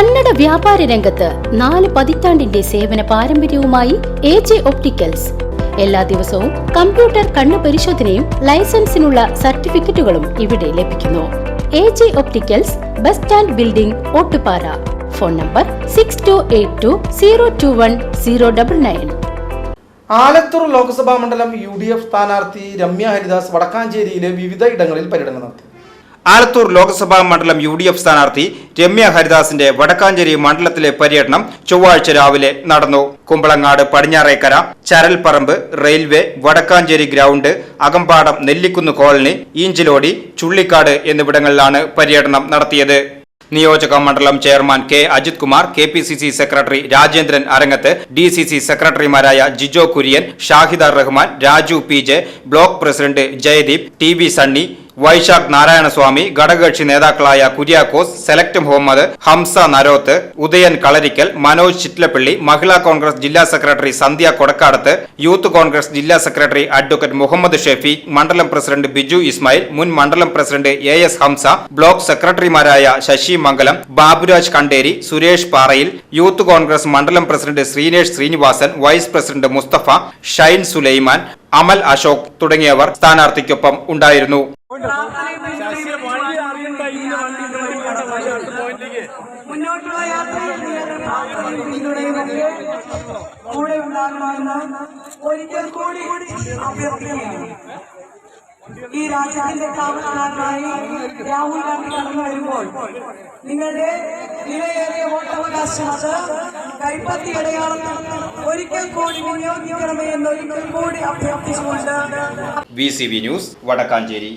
കന്നഡ വ്യാപാര രംഗത്ത് നാല് പതിറ്റാണ്ടിന്റെ സേവന പാരമ്പര്യവുമായി എ ജെ ഒപ്റ്റിക്കൽസ്. എല്ലാ ദിവസവും കമ്പ്യൂട്ടർ കണ്ണു പരിശോധനയും ലൈസൻസിനുള്ള സർട്ടിഫിക്കറ്റുകളും ഇവിടെ ലഭിക്കുന്നു. A J opticals bus stand building Ottupara. Phone number six two eight two zero two one zero double nine Alathur Lok Sabha മണ്ഡലം യു ഡി എഫ് സ്ഥാനാർത്ഥി രമ്യ ഹരിദാസ് വടക്കാഞ്ചേരിയിലെ വിവിധ ഇടങ്ങളിൽ പര്യടനം നടത്തി. ആലത്തൂർ ലോക്സഭാ മണ്ഡലം യു ഡി എഫ് സ്ഥാനാർത്ഥി രമ്യ ഹരിദാസിന്റെ വടക്കാഞ്ചേരി മണ്ഡലത്തിലെ പര്യടനം ചൊവ്വാഴ്ച രാവിലെ നടന്നു. Kumbalangad Padinjarekkara Charalparambu railway Wadakkanchery ground Akampadam Nellikkunnu colony Eenchilodi Chullikkad എന്നിവിടങ്ങളിലാണ് പര്യടനം നടത്തിയത്. നിയോജക മണ്ഡലം chairman K Ajith Kumar K P C C secretary Rajendran Arangath D C C സെക്രട്ടറിമാരായ Jijo Kurian Shahida Rahman Raju P J block president Jayadeep T V Sunny Vaishakh Narayanaswamy ഘടകകക്ഷി നേതാക്കളായ Kuriakose select Muhammad Hamza Naroth Udayan Kalarikkal Manoj Chittilappilly Mahila Congress ജില്ലാ secretary Sandhya Kodakkadath youth Congress ജില്ലാ secretary advocate Muhammad Shefi മണ്ഡലം president Biju Ismail മുൻ മണ്ഡലം president A S Hamsa block സെക്രട്ടറിമാരായ ശശി മംഗലം ബാബുരാജ് കണ്ടേരി സുരേഷ് പാറയിൽ youth Congress മണ്ഡലം president Sreenesh Srinivasan vice president Mustafa Shine Sulaiman Amal Ashok തുടങ്ങിയവർ സ്ഥാനാർത്ഥിക്കൊപ്പം ഉണ്ടായിരുന്നു. മുന്നോട്ടുള്ള യാത്രയിൽ പ്രാർത്ഥനയും കൂടെ ഉണ്ടാകണമെന്ന് ഒരിക്കൽ കൂടി അഭ്യർത്ഥിക്കുകയാണ് ഈ രാജ്യത്തിന്റെ കാവൽക്കാരനായി രാഹുൽ ഗാന്ധി കടന്നു വരുമ്പോൾ നിങ്ങളുടെ വിലയേറിയ വോട്ടവകാശം അത് കൈപ്പത്തി അടയാളം ഒരിക്കൽ കൂടി വിനിയോഗിക്കണമേ എന്ന് ഒരിക്കൽ കൂടി അഭ്യർത്ഥിച്ചുകൊണ്ട് V C V news Wadakkanchery.